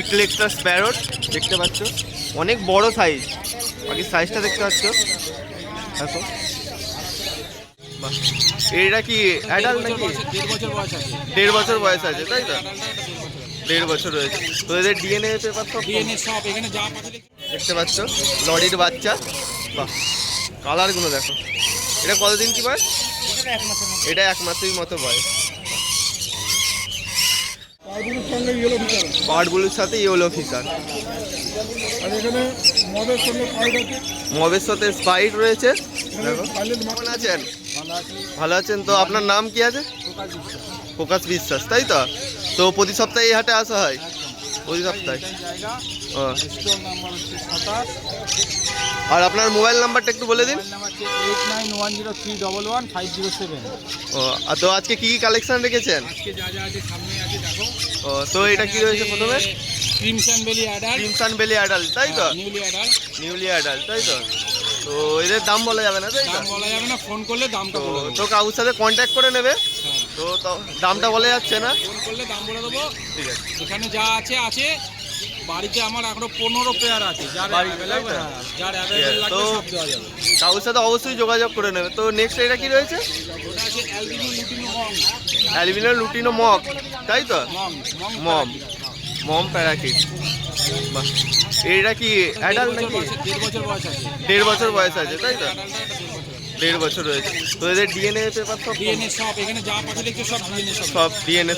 ইকলেক্টাস parrot দেখতে পাচ্ছ? অনেক বড় সাইজ বাকি সাইজটা দেখতে পাচ্ছ? দেখো। এটা কি অ্যাডাল্ট নাকি? দেড় বছর বয়স আছে দেড় বছর বয়স আছে তাই তো? দেড় বছর রয়েছে। তো এদের ডিএনএ পেপার সব ডিএনএ সব এখানে যা দেখতে পাচ্ছ? লরির বাচ্চা। বাহ। কালারগুলো দেখো। এটা কতদিন কি বয়স? এটা এক মাসের মতো বয়স। ফিচার সাথে ইয়েলো আছে। মবের সাথে স্পাইট রয়েছে। আছেন? ভালো আছেন তো? আপনার নাম কি আছে? প্রকাশ বিশ্বাস তাই তো? তো প্রতি সপ্তাহে এই হাটে আসা হয়? প্রতি সপ্তাহে। ও স্টোর নাম্বার হচ্ছে সাতাশ আর আপনার মোবাইল নাম্বারটা একটু বলে দিন। Eight nine one zero three double one five zero seven. ও আর তো আজকে কি কি কালেকশন রেখেছেন? আজকে যা যা আছে সামনে আছে দেখো। ও তো এটা কি রয়েছে প্রথমে? Crimson belly adult crimson belly adult তাই তো? নিউলি অ্যাডাল নিউলি অ্যাডাল্ট তাই তো? তো এদের দাম বলা যাবে না তাই দাম বলা যাবে না ফোন করলে দামটা বলে দেবো। তো কাকুর সাথে কন্ট্যাক্ট করে নেবে। হ্যাঁ। তো তো দামটা বলা যাচ্ছে না। ফোন করলে দাম বলে দেবো। ঠিক আছে। এখানে যা আছে আছে। বাড়িতে আমার এখনও পনেরো পেয়ার আছে। যার অ্যাভেলেবল তো? যার অ্যাভেলেবল লাগবে সব দেওয়া যাবে। কাকুর সাথে অবশ্যই যোগাযোগ করে নেবে। তো নেক্সট এটা কি রয়েছে? ওটা আছে অ্যালবিনো লুটিনো মম অ্যালবিনো লুটিনো মগ তাই তো? মম মম প্যারাকিট এটা কি অ্যাডাল্ট নাকি? দেড় বছর বয়স আছে। তাই তো? দেড় বছর রয়েছে। তো এদের ডিএনএ পেপার সব ডিএনএ সব এখানে যা সব ডিএনএ সব। ডিএনএ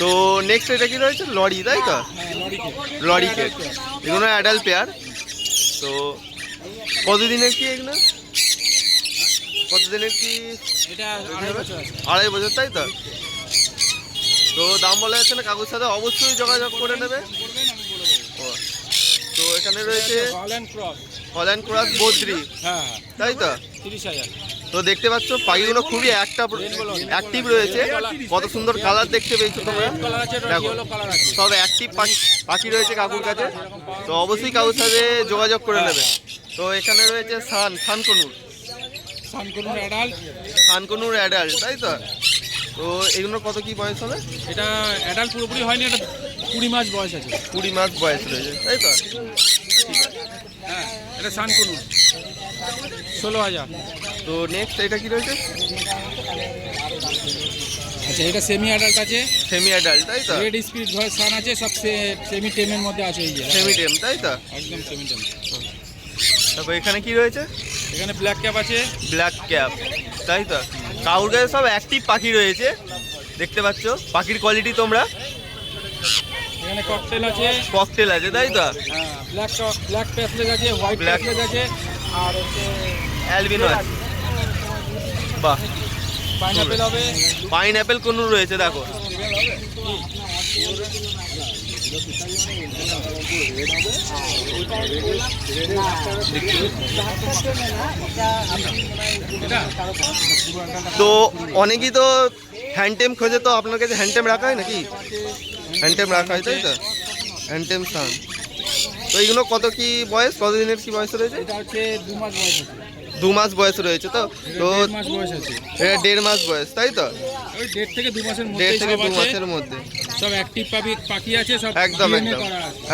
তো নেক্সট এটা কি রয়েছে? লরি তাই তো? হ্যাঁ লরি কেট এগুলো অ্যাডাল্ট পেয়ার তো কতদিনের কি এগুলো? কতদিনের কি? আড়াই বছর তাই তো? তো দাম বলা যাচ্ছে না কাকুর সাথে অবশ্যই যোগাযোগ করে নেবে। তো এখানে রয়েছে হল্যান্ড ক্রস। বদ্রি হ্যাঁ। তাই তো? তিরিশ হাজার। তো দেখতে পাচ্ছ পাখিগুলো খুবই একটা অ্যাক্টিভ রয়েছে। কত সুন্দর কালার দেখতে পেয়েছ তোমরা। দেখো সব অ্যাক্টিভ পাখি পাখি রয়েছে কাকুর কাছে। তো অবশ্যই কাকুর সাথে যোগাযোগ করে নেবে। তো এখানে রয়েছে সান সানকনুর। সানকুনুর অ্যাডাল সানকনুর অ্যাডাল্ট তাই তো? তো এগুলোর কত কি বয়স হবে? এটা অ্যাডাল্ট পুরোপুরি হয়নি এটা কুড়ি মাস বয়স আছে। কুড়ি মাস বয়স রয়েছে তাই তো? ঠিক আছে হ্যাঁ এটা সানকুনুর। ষোলো হাজার। তো নেক্সট এটা কি রয়েছে? আচ্ছা এটা সেমি অ্যাডাল্ট আছে। সেমি অ্যাডাল্ট তাই তো? রেড স্পিড ঘরের সান আছে সব সেমি টেমের মধ্যে আছে এই যে। সেমি টেম তাই তো? একদম সেমি টেম তারপর এখানে কি রয়েছে? এখানে ব্ল্যাক ক্যাপ আছে। ব্ল্যাক ক্যাপ তাই তো? কাছে সব অ্যাক্টিভ পাখি রয়েছে। দেখতে পাচ্ছ? পাখির কোয়ালিটি তোমরা? এখানে ককটেল আছে। ককটেল আছে তাই তো? হ্যাঁ ব্ল্যাক ব্ল্যাক প্যাসলেজ আছে হোয়াইট প্যাসলেজ আছে আর হচ্ছে অ্যালবিনো আছে। বাহ। পাইনাপেল হবে পাইন অ্যাপেল কোন রয়েছে, দেখো। তো অনেকেই তো হ্যান্ডটেম খোঁজে, তো আপনার কাছে হ্যান্ডটেম রাখা হয় নাকি? হ্যান্ডটেম রাখা হয়, তাই তো? হ্যান্ডটেম সান। তো এইগুলো কত কি বয়স? কতদিনের কি বয়স রয়েছে? দু মাস বয়স রয়েছে তো? তো দেড় মাস বয়স এটা দেড় মাস বয়স তাই তো? দেড় থেকে দু মাসের মধ্যে দেড় থেকে দু মাসের মধ্যে। সব অ্যাক্টিভ পাখি পাখি আছে সব একদম একদম।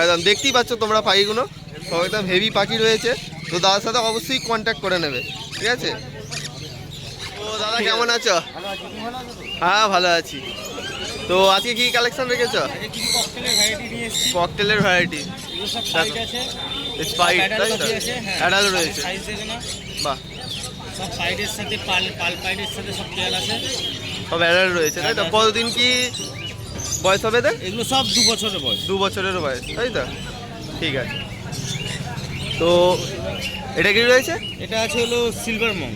একদম দেখতেই পাচ্ছ তোমরা পাখিগুলো। সব একদম হেভি পাখি রয়েছে। তো দাদার সাথে অবশ্যই কন্ট্যাক্ট করে নেবে ঠিক আছে? তো দাদা কেমন আছো? হ্যাঁ ভালো আছি। তো আজকে কি কালেকশন রেখেছ? ককটেলের ভ্যারাইটি স্পাইট তাই তো। অ্যাডাল রয়েছে। বাহ। সব পাইডের সাথে পাল পাল পাইডের সাথে সব পেয়ার আছে। সব অ্যাডাল রয়েছে তাই তো? কতদিন কি বয়স হবে এদের? এগুলো সব দু বছরের বয়স। দু বছরের বয়স তাই তো? ঠিক আছে। তো এটা কি রয়েছে? এটা আছে হলো সিলভার মং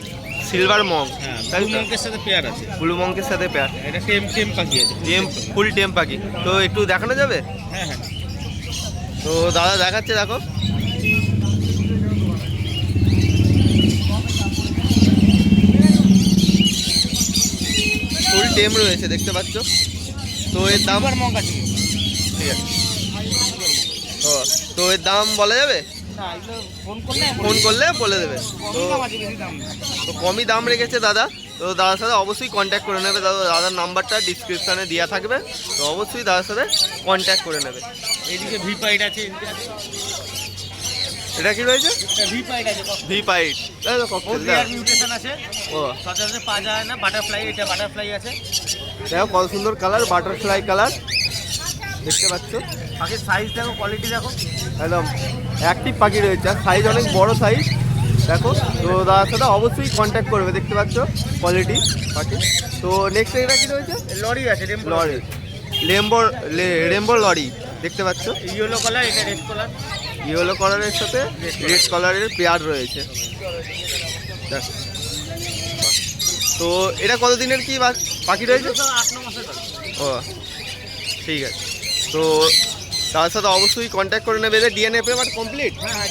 সিলভার মং হ্যাঁ ব্লু মঙ্কের সাথে পেয়ার আছে। ব্লু মঙ্কের সাথে পেয়ার এটা টেম টেম পাখি আছে টেম ফুল টেম পাখি। তো একটু দেখানো যাবে? হ্যাঁ হ্যাঁ। তো দাদা দেখাচ্ছে দেখো। ফুল টেম রয়েছে দেখতে পাচ্ছ? তো এর দাম আছে। ঠিক আছে। ও তো এর দাম বলা যাবে? ফোন করলে বলে দেবে। তো তো কমই দাম রেখেছে দাদা। তো দাদার সাথে অবশ্যই কন্ট্যাক্ট করে নেবে। দাদা দাদার নাম্বারটা ডিসক্রিপশানে দেওয়া থাকবে। তো অবশ্যই দাদার সাথে কন্ট্যাক্ট করে নেবে। এইদিকে ভি পাইট আছে। এটা কি রয়েছে? এটা ভি পাইট আছে ভি পাইট তাই তো ককটেল মিউটেশন আছে। ও। সচরাচর পাওয়া যায় না বাটারফ্লাই এটা বাটারফ্লাই আছে। দেখো কত সুন্দর কালার বাটারফ্লাই কালার দেখতে পাচ্ছ? পাখির সাইজ দেখো কোয়ালিটি দেখো। একদম। অ্যাক্টিভ পাখি রয়েছে। আর সাইজ অনেক বড় সাইজ দেখো তো দাদার সাথে অবশ্যই কন্ট্যাক্ট করবে দেখতে পাচ্ছ? কোয়ালিটি পাখি। তো নেক্সট এটা কি রয়েছে? লরি আছে লরি। লেম্বোর রেম্বোর লরি। দেখতে পাচ্ছ? ইয়েলো কালার এটা রেড কালার ইয়েলো কালারের সাথে রেড কালারের পেয়ার রয়েছে। তো এটা কত দিনের কি পাখি রয়েছে? ও ঠিক আছে। তো তার সাথে অবশ্যই কন্ট্যাক্ট করে নেবে ডিএনএ পেপার কমপ্লিট হ্যাঁ হ্যাঁ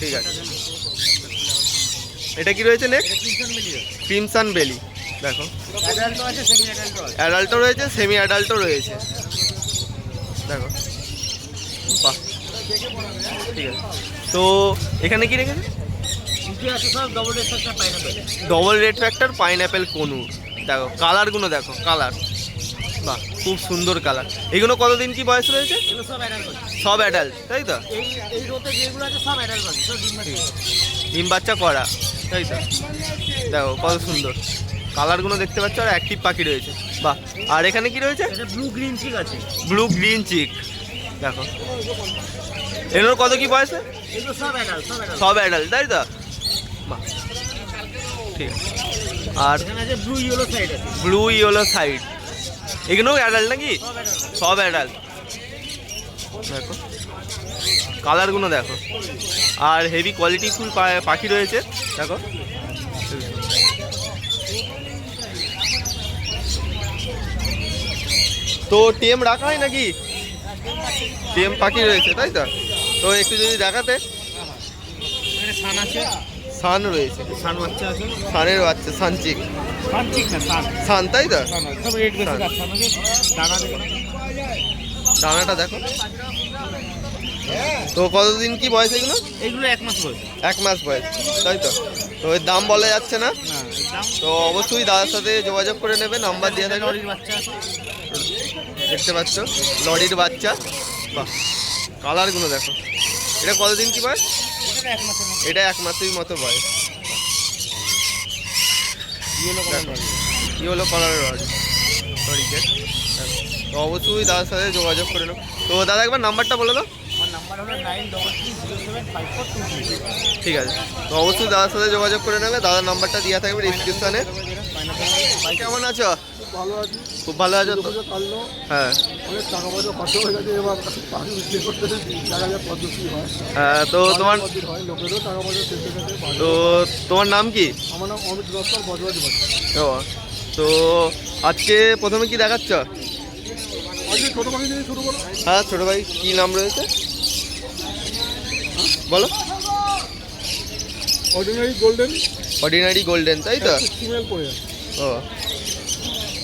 ঠিক আছে। এটা কি রয়েছে নেক্সট ক্রিমসান বেলি। দেখো। অ্যাডাল্টও রয়েছে সেমি অ্যাডাল্টও রয়েছে। দেখো। বাহ। ঠিক আছে। তো এখানে কি রেখেছে? Double red factor pineapple conure দেখো কালারগুলো দেখো কালার বাহ খুব সুন্দর কালার এগুলো কতদিন কি বয়স রয়েছে? সব অ্যাডাল্ট তাই তো? ডিম বাচ্চা। করা তাই তো? দেখো কত সুন্দর। কালারগুলো দেখতে পাচ্ছ আর অ্যাক্টিভ পাখি রয়েছে। বাহ আর এখানে কি রয়েছে? ব্লু গ্রিন ঠিক আছে। ব্লু গ্রিন চিক দেখো। এগুলোর কত কি বয়সে? সব অ্যাডাল্ট তাই তো? ঠিক। আর blue yellow side blue yellow side এগুলোও অ্যাডাল্ট নাকি? সব অ্যাডাল্ট সব অ্যাডাল্ট দেখো। কালারগুলো দেখো। আর হেভি কোয়ালিটি ফুল পাখি রয়েছে। দেখো। তো টেম রাখা হয় নাকি? টেম পাখি রয়েছে তাই তো? তো একটু যদি দেখাতে? সান আছে। সান রয়েছে। সান বাচ্চা আছে। সানের বাচ্চা সানচিক। সান না সান। সান তাই তো। সব রেড বেশি আছে আমাকে দানা দেবে দেখো তো কতদিন কি বয়স এগুলো? এইগুলো এক মাস বয়স। এক মাস বয়স তাই তো? তো এর দাম বলা যাচ্ছে না? তো অবশ্যই দাদার সাথে যোগাযোগ করে নেবে নাম্বার দিয়ে বাচ্চা দেখতে পাচ্ছ লরির বাচ্চা। বাহ। কালারগুলো দেখো। এটা কতদিন কি বয়স? এটা এক মাসের মতো বয়স। ইয়েলো কালার কি হলো কালারের লরি লরিকে তো অবশ্যই দাদার সাথে যোগাযোগ করে নেব তো দাদা একবার নাম্বারটা বলে দাও। ঠিক আছে। তো অবশ্যই দাদার সাথে যোগাযোগ করে নেবে। দাদার নাম্বারটা দেওয়া থাকবে ডিসক্রিপশানে কেমন আছো? ভালো আছি। খুব ভালো আছো তো? কাটলো। হ্যাঁ। অনেক টাকা পয়সা খরচ হয়ে গেছে এবার পাখি বিক্রি করতে দেখা যায় পদ্ধতি হয়। হ্যাঁ তো তোমার হয় লোকেরও টাকা পয়সা শেষ হয়ে গেছে তো তোমার নাম কি? আমার নাম অমিত দত্তর বজবাজ ও তো আজকে প্রথমে কি দেখাচ্ছ? আজকে ছোটো পাখি দিয়ে শুরু করো। হ্যাঁ ছোটো ভাই কি নাম রয়েছে? বলো। অর্ডিনারি গোল্ডেন অর্ডিনারি গোল্ডেন তাই তো? ফিমেল পড়ে ও।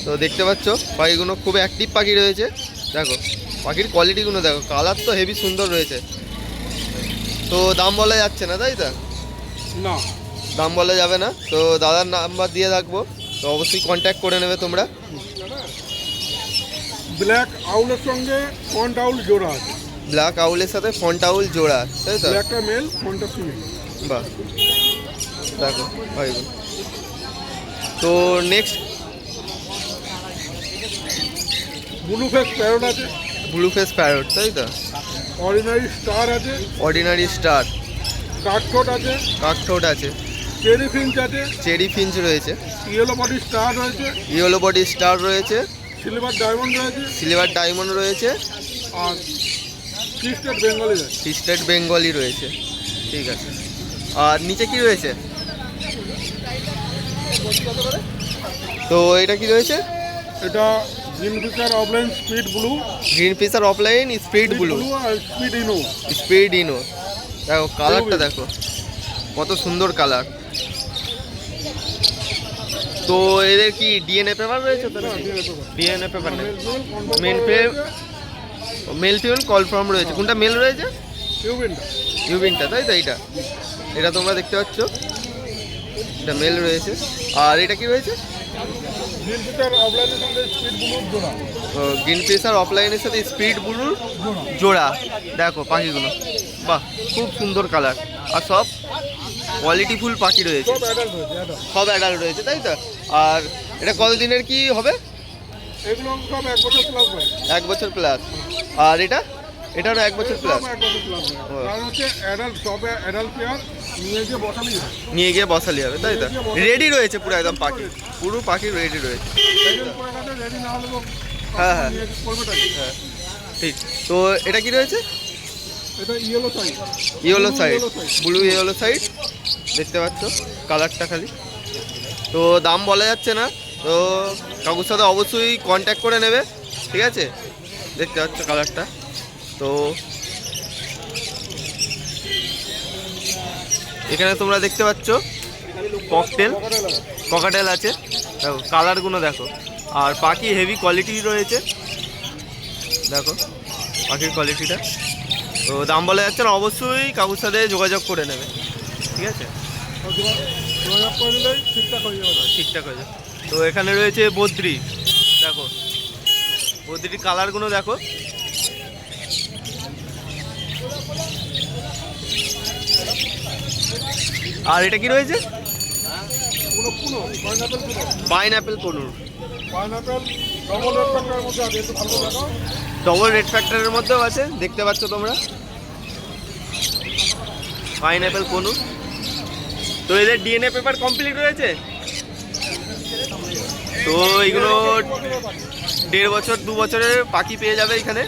তো দেখতে পাচ্ছ পাখিগুলো খুব অ্যাক্টিভ পাখি রয়েছে। দেখো পাখির কোয়ালিটিগুলো দেখো কালার তো হেভি সুন্দর রয়েছে। তো দাম বলা যাচ্ছে না তাই তো? না। দাম বলা যাবে না। তো দাদার নাম্বার দিয়ে রাখব তো অবশ্যই কন্ট্যাক্ট করে নেবে তোমরা। ব্ল্যাক আউলের সঙ্গে ফন্ট আউল জোড়া আছে। ব্ল্যাক আউলের সাথে ফন্ট আউল জোড়া তাই তো? ব্ল্যাকটা মেল ফন্টটা ফিমেল বাহ। দেখো পাখিগুলো। তো নেক্সট ব্লু ফেস প্যারোট আছে। ব্লু ফেস প্যারট তাই তো? অর্ডিনারি স্টার আছে। অর্ডিনারি স্টার কাঠঠোট আছে। কাকঠোট আছে। চেরি ফিঞ্চ আছে। চেরি ফিঞ্চ রয়েছে। ইয়েলো বডি স্টার রয়েছে। ইয়েলো বডি স্টার রয়েছে। সিলভার ডায়মন্ড রয়েছে। সিলভার ডায়মন্ড রয়েছে। আর ক্রিস্টেড বেঙ্গলি আছে। স্টেট বেঙ্গলি রয়েছে। ঠিক আছে। আর নিচে কি রয়েছে? তো এটা কি রয়েছে? এটা green Fischer opaline speed blue green Fischer opaline speed blue আর স্পিড ইনো স্পিড ইনো দেখো কালারটা দেখো। কত সুন্দর কালার তো এদের কি ডিএনএ পেপার রয়েছে ডিএনএ পেপার নেই। মেল ফিমেল মেল ফিমেল কল ফর্ম রয়েছে। কোনটা মেল রয়েছে? ইউবিনটা তাই তো এইটা? এটা তোমরা দেখতে পাচ্ছ। এটা মেল রয়েছে। আর এটা কি রয়েছে? গ্রিন জোড়া। গ্রিন পেসার অফলাইনের সাথে স্পিড ব্লুর জোড়া। দেখো পাখিগুলো। বাহ খুব সুন্দর কালার আর সব কোয়ালিটিফুল পাখি রয়েছে। সব অ্যাডাল্ট রয়েছে তাই তো? আর এটা কতদিনের কি হবে? এক বছর প্লাস এক বছর প্লাস আর এটা? এটারও এক বছর প্লাস। কারণ হচ্ছে অ্যাডাল্ট সব অ্যাডাল্ট পেয়ার নিয়ে গিয়ে বসালেই নিয়ে গিয়ে বসালি হবে তাই তো? রেডি রয়েছে পুরো একদম পাখি। পুরো পাখি রেডি রয়েছে রেডি না হলে হ্যাঁ, হ্যাঁ। হ্যাঁ। ঠিক। তো এটা কি রয়েছে? এটা yellow size yellow side blue yellow side দেখতে পাচ্ছ কালারটা খালি। তো দাম বলা যাচ্ছে না। তো কাকুর সাথে অবশ্যই কন্ট্যাক্ট করে নেবে। ঠিক আছে? দেখতে পাচ্ছ কালারটা তো এখানে তোমরা দেখতে পাচ্ছ ককটেল ককাটেল আছে। দেখো কালারগুলো দেখো। আর পাখি হেভি কোয়ালিটি রয়েছে। দেখো পাখির কোয়ালিটিটা তো দাম বলা যাচ্ছে না, অবশ্যই কাকুর সাথে যোগাযোগ করে নেবে। ঠিক আছে? ঠিকঠাক হয়ে যাবে। তো এখানে রয়েছে বদ্রি। দেখো, বদ্রির কালারগুলো দেখো। আর এটা কি রয়েছে? পাইনাপেল কনুর ডবল রেড ফ্যাক্টরের মধ্যেও আছে দেখতে পাচ্ছ তোমরা? পাইনঅ্যাপেল কনুর তো এদের ডিএনএ পেপার কমপ্লিট রয়েছে? তো এইগুলো দেড় বছর দু বছরের পাখি পেয়ে যাবে এখানে।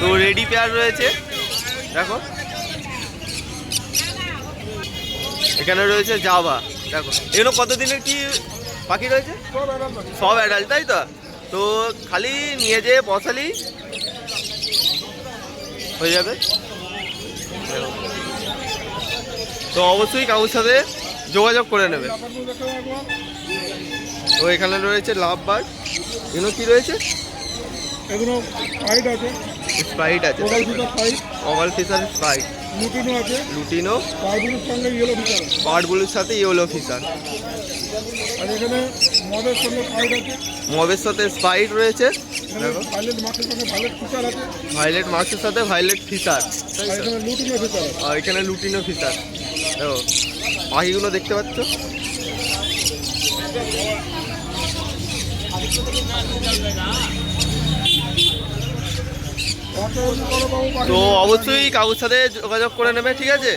তো রেডি পেয়ার রয়েছে। দেখো। এখানে রয়েছে জাভা। দেখো এগুলো কতদিনের কি পাখি রয়েছে? সব অ্যাডাল্ট অ্যাডাল্ট তাই তো? তো খালি নিয়ে যেয়ে বসালি হয়ে যাবে। তো অবশ্যই কাকুর সাথে যোগাযোগ করে নেবে। তো এখানে রয়েছে লাভ বার্ড এগুলো কি রয়েছে? এগুলো ফাইট আছে। স্প্রাইট আছে। ওভাল স্প্রাইট লুটিনো আছে। লুটিনো? কার্বুনের সঙ্গে ইয়েলো সাথে ইয়েলো ফিসার আর এখানে মদের সঙ্গে ফাইট আছে। মবের সাথে স্প্রাইট রয়েছে। ভাইলেট মাছের সঙ্গে ভাইলেট ফিচার আছে। ভাইলেট মাছের সাথে ভাইলেট তাই আর এখানে লুটিনো আর এখানে দেখো। পাখিগুলো দেখতে পাচ্ছ? তো অবশ্যই কাকুর সাথে যোগাযোগ করে নেবে ঠিক আছে?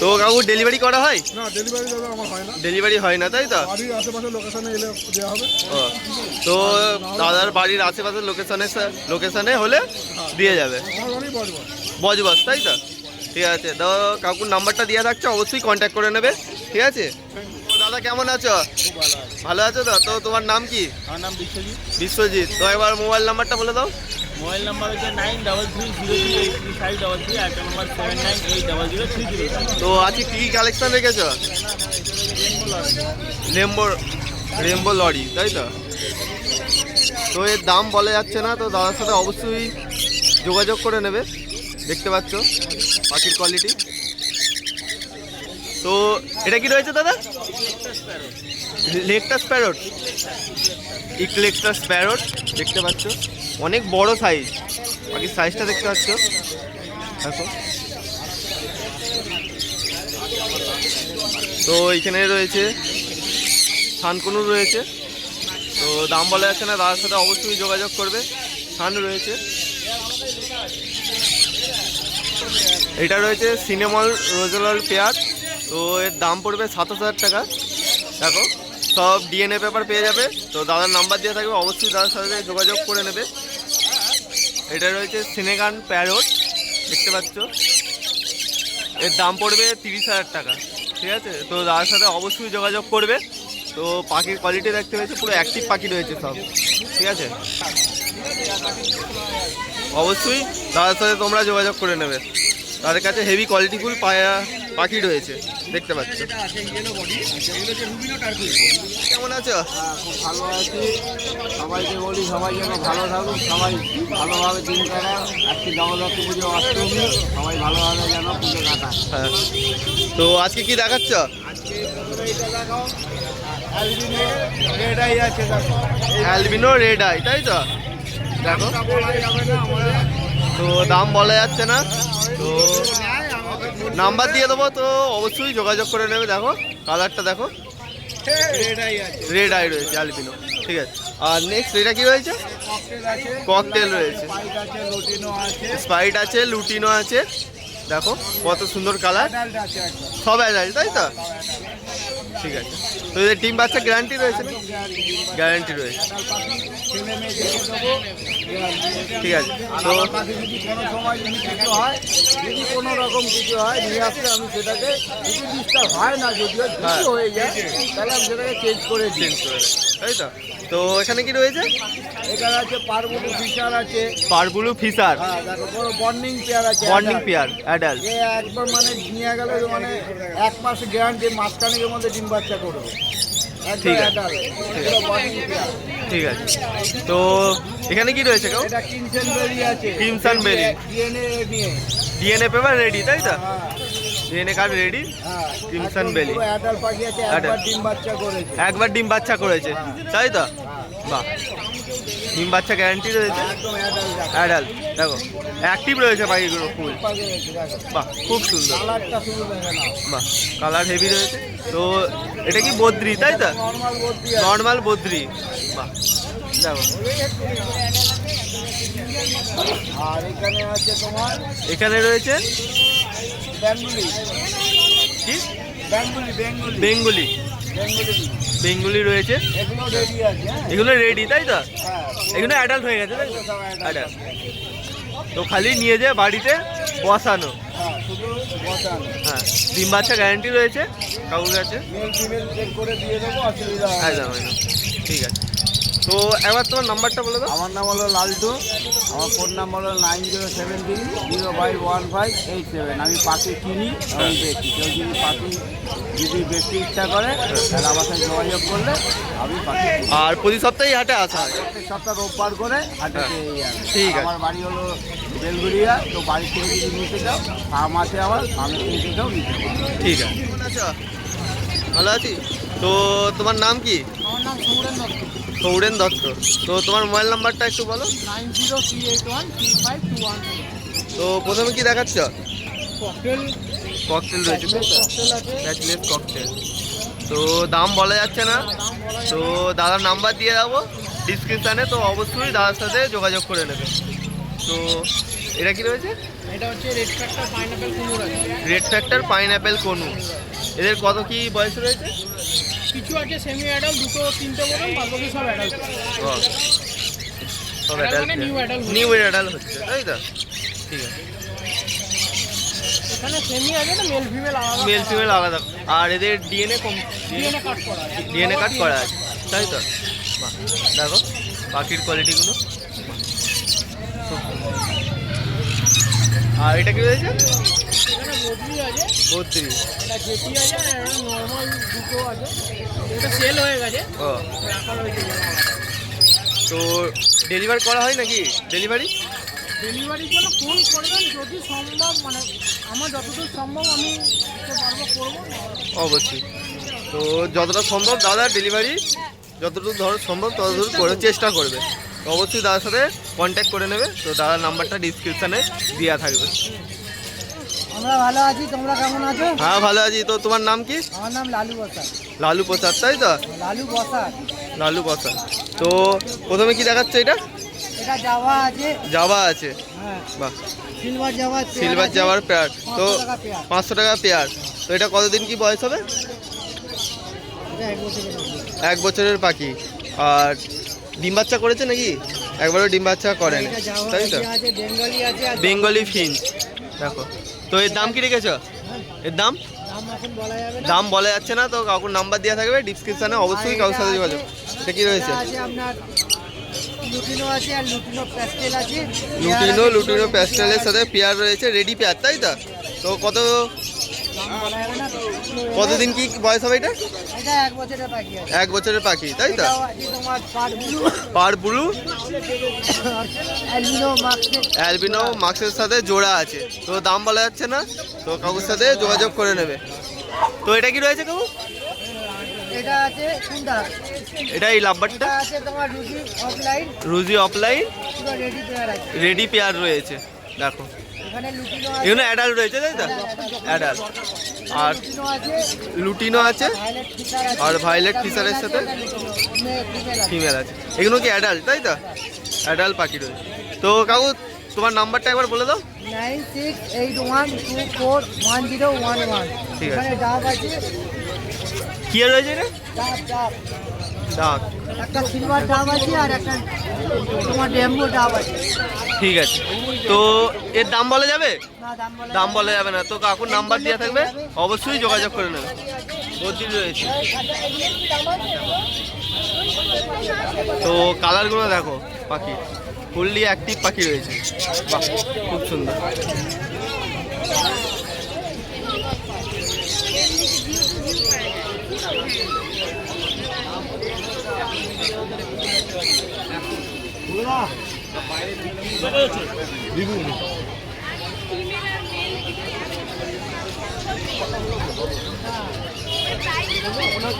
তো কাকু ডেলিভারি করা হয়? না ডেলিভারি দাদা আমার হয় না। ডেলিভারি হয় না তাই তো? বাড়ির আশেপাশে লোকেশনে এলে দেওয়া হবে। ও, তো দাদার বাড়ির আশেপাশের লোকেশনে লোকেশনে হলে দিয়ে যাবে। বজবাস তাই তো? ঠিক আছে তো কাকুর নাম্বারটা দিয়ে থাকছে অবশ্যই কন্ট্যাক্ট করে নেবে ঠিক আছে? দাদা কেমন আছো? ভালো আছো। তো? তো তোমার নাম কি? আমার নাম বিশ্বজিৎ। বিশ্বজিৎ। তো একবার মোবাইল নাম্বারটা বলে দাও। মোবাইল নাম্বার হচ্ছে nine double three zero three eight three five double three আর number seven nine eight double zero three zero তো আজকে কী কী কালেকশন রেখেছো রেম্বো রেম্বো লরি তাই তো? তো এর দাম বলা যাচ্ছে না তো দাদার সাথে অবশ্যই যোগাযোগ করে নেবে। দেখতে পাচ্ছ পাখির কোয়ালিটি তো এটা কি রয়েছে দাদা? লেকটাস প্যারট। ইকলেকটাস প্যারট, দেখতে পাচ্ছ? অনেক বড় সাইজ পাখির সাইজটা দেখতে পাচ্ছ? দেখো। তো এখানে রয়েছে থানকুনুর রয়েছে। তো দাম বলা যাচ্ছে না, দাদার সাথে অবশ্যই যোগাযোগ করবে। থান রয়েছে। এটা রয়েছে সিনেমল রোজলাল পেয়ার। তো এর দাম পড়বে সাতাশ হাজার টাকা। দেখো, সব ডিএনএ পেপার পেয়ে যাবে। তো দাদার নাম্বার দেওয়া থাকবে, অবশ্যই দাদার সাথে যোগাযোগ করে নেবে। এটা রয়েছে সিনেগান প্যারট দেখতে পাচ্ছ? এর দাম পড়বে তিরিশ হাজার টাকা, ঠিক আছে? তো দাদার সাথে অবশ্যই যোগাযোগ করবে। তো পাখির কোয়ালিটি দেখতে পেয়েছে, পুরো অ্যাক্টিভ পাখি রয়েছে সব, ঠিক আছে? অবশ্যই দাদার সাথে তোমরা যোগাযোগ করে নেবে। তাদের কাছে হেভি কোয়ালিটিফুল পায়া পাখি রয়েছে। দেখতে পাচ্ছ। কেমন আছো? হ্যাঁ, ভালো আছি। সবাইকে বলি সবাই যেন ভালো থাকুক সবাই ভালোভাবে দিন কাটায় আজকে জগদ্ধাত্রী পুজো অষ্টমী সবাই ভালোভাবে যেন পুজো কাটায় হ্যাঁ। তো আজকে কি দেখাচ্ছ? আছে অ্যালবিনো রেড আই তাই তো? দেখো। তো দাম বলা যাচ্ছে না। তো নাম্বার দিয়ে দেবো, তো অবশ্যই যোগাযোগ করে নেবে, দেখো, কালারটা দেখো। রেড আই রয়েছে আলপিনো ঠিক আছে। আর নেক্সট এটা কি রয়েছে? ককটেল রয়েছে। স্পাইট আছে লুটিনো আছে। দেখো, কত সুন্দর কালার সব অ্যাডাল্ট তাই তো? ঠিক আছে। তো এদের ডিম বাচ্চা গ্যারান্টি রয়েছে না? গ্যারান্টি রয়েছে। ঠিক আছে। তো যদি কোনো সময় কিছু হয়। যদি কোনো রকম কিছু হয় নিয়ে আসলে আমি সেটাকে যদি ডিস্টার্ব হয় না যদিও। কিছু হয়ে যায় তাহলে আমি সেটাকে চেঞ্জ করে চেঞ্জ করে তাই তো? তো এখানে কি রয়েছে? এখানে আছে পারবুটু ফিশার। আছে পারবুলু বড় বর্নিং পেয়ার আছে adult। পেয়ার অ্যাডাল্ট একবার মানে নিয়ে গেলে মানে এক মাস গ্যারান্টি মাসখানেকের মধ্যে ডিম বাচ্চা করবে ঠিক আছে। ঠিক আছে। তো এখানে কি রয়েছে কেউ? Crimson belly. DNA paper ready তাই তো? DNA card ready. একবার ডিম বাচ্চা করেছে। একবার ডিম বাচ্চা করেছে। তাই তো? হ্যাঁ। বাহ। ডিম বাচ্চা গ্যারান্টি রয়েছে অ্যাডাল্ট অ্যাডাল্ট দেখো। অ্যাক্টিভ রয়েছে পাখিগুলো ফুল বাহ খুব সুন্দর। বাহ কালার হেভি রয়েছে। তো এটা কি বদ্রি তাই তো? Normal normal budgie. বাহ দেখো। আর এখানে আছে তোমার এখানে রয়েছে? বেঙ্গুলি কি? Bengali Bengali. বেঙ্গলি রয়েছে। এগুলো রেডি হ্যাঁ। তাই তো? হ্যাঁ। এগুলো অ্যাডাল্ট হয়ে গেছে তাই তো? অ্যাডাল্ট তো খালি নিয়ে যেয়ে বাড়িতে বসানো। হ্যাঁ হ্যাঁ ডিম বাচ্চা গ্যারান্টি রয়েছে কাকুর কাছে। একদম। ঠিক আছে। তো একবার তোমার নাম্বারটা বলে দাও। আমার নাম হলো লালটু আমার ফোন নাম্বার হলো nine zero seven three zero five one five eight seven. আমি পাখি কিনি আমি বেচি। কেউ যদি পাখি যদি বেশি ইচ্ছা করে তাহলে আমার সাথে যোগাযোগ করলে আমি পাখি আর প্রতি সপ্তাহে হাটে আসা প্রত্যেক সপ্তাহ রোববার করে হাটে হ্যাঁ। ঠিক আছে। আমার বাড়ি হলো বেলগুড়িয়া তো বাড়ি থেকে যদি নিতে চাও ফার্ম আছে আমার ফার্মে নিতে চাও নিতে পারো। ঠিক আছে। ভালো আছি? তো তোমার নাম কি? আমার নাম সৌরেন দত্ত সৌরেন দত্ত। তো তোমার মোবাইল নাম্বারটা একটু বলো। তো প্রথমে কি দেখাচ্ছ? ককটেল ককটেল রয়েছে ককটেল ব্যাচলেস ককটেল তো দাম বলা যাচ্ছে না। তো দাদার নাম্বার দিয়ে যাব ডিসক্রিপশানে তো অবশ্যই দাদার সাথে যোগাযোগ করে নেবে। তো এটা কি রয়েছে? এটা হচ্ছে red factor pineapple red factor pineapple conure এদের কত কি বয়স রয়েছে? কিছু আছে সেমি অ্যাডাল্ট দুটো তিনটে বলুন বাদ বাকি সব অ্যাডাল্ট ও, সব মানে new adult হচ্ছে। নিউ অ্যাডাল্ট হচ্ছে তাই তো? ঠিক আছে। এখানে সেমি আছে না মেল ফিমেল আলাদা মেল ফিমেল আলাদা। আর এদের ডিএনএ কম ডিএনএ কাট করা আছে। ডিএনএ কার্ড করা আছে। তাই তো? বাহ দেখো পাখির কোয়ালিটিগুলো আর এটা কি রয়েছে আছে বত্রিশ। এটা জেটি আছে আর নর্মাল দুটো আছে। এটা সেল হয়ে গেছে। ও। রাখা রয়েছে তো ডেলিভার করা হয় নাকি? ডেলিভারি ডেলিভারির জন্য ফোন করবেন যদি সম্ভব মানে আমার যতদূর সম্ভব আমি পারব করব অবশ্যই। তো যতটা সম্ভব দাদা ডেলিভারি যতটুকু ধরো সম্ভব ততদূর করে চেষ্টা করবে। অবশ্যই দাদার সাথে কন্ট্যাক্ট করে নেবে। তো দাদার নাম্বারটা ডিসক্রিপশানে দেওয়া থাকবে। আমরা ভালো আছি তোমরা কেমন আছো? হ্যাঁ ভালো আছি। তো তোমার নাম কি? আমার নাম লালু বসাক। লালু প্রসাদ তাই তো? লালু বসাক। লালু প্রসাদ তো প্রথমে কি দেখাচ্ছে এটা? এটা যাওয়া আছে। জাবা আছে। হ্যাঁ। বাহ। সিলভার যাওয়া সিলভার জাবার পেয়ার। তো পাঁচশো টাকা পেয়ার। তো এটা কতদিন কি বয়স হবে? এক বছরের পাখি। আর ডিম বাচ্চা করেছে নাকি? একবারও ডিম বাচ্চা করেন। তাই তো? বেঙ্গলি ফিঞ্চ। দেখো। তো এর দাম কি রেখেছো? এর দাম? দাম বলা যাচ্ছে না তো কাকুর নাম্বার দেওয়া থাকবে ডিসক্রিপশানে অবশ্যই কাকুর সাথে যোগাযোগ। এটা কি রয়েছে? লুটিনো লুটিনো প্যাস্টেলের সাথে পেয়ার রয়েছে রেডি পেয়ার তাই তো? তো কত কতদিন কি বয়স হবে এটা? এক বছরের পাখি তাই তো? পার ব্লু অ্যালবিনো মার্কসের সাথে। জোড়া আছে। তো দাম বলা যাচ্ছে না তো কাকুর সাথে যোগাযোগ করে নেবে। তো এটা কি রয়েছে কাকু? এটা আছে কোনটা এটা এই লাভবারটা আছে তোমার rosy opaline rosy opaline ready pair আছে। রেডি পেয়ার রয়েছে। দেখো। এখানে অ্যাডাল্ট রয়েছে তাই তো? অ্যাডাল্ট আর লুটিনো আছে। আর ভায়োলেট আছে, সাথে? ফিমেল আছে এগুলো কি অ্যাডাল্ট তাই তো? অ্যাডাল্ট পাখি রয়েছে। তো কাকু তোমার নাম্বারটা একবার বলে দাও। Nine six eight one two four one zero one one ঠিক আছে। কি রয়েছে এটা ডাক। একটা সিলভার ডাব আছে আর একটা তোমার ডেম্বো ডাব আছে। ঠিক আছে। তো এর দাম বলা যাবে? দাম বলা যাবে না। তো কাকুর নাম্বার দেওয়া থাকবে? অবশ্যই যোগাযোগ করে নেবে। বদ্রির রয়েছে। তো কালারগুলো দেখো পাখি। ফুললি অ্যাক্টিভ পাখি রয়েছে। বাহ খুব সুন্দর। ওনার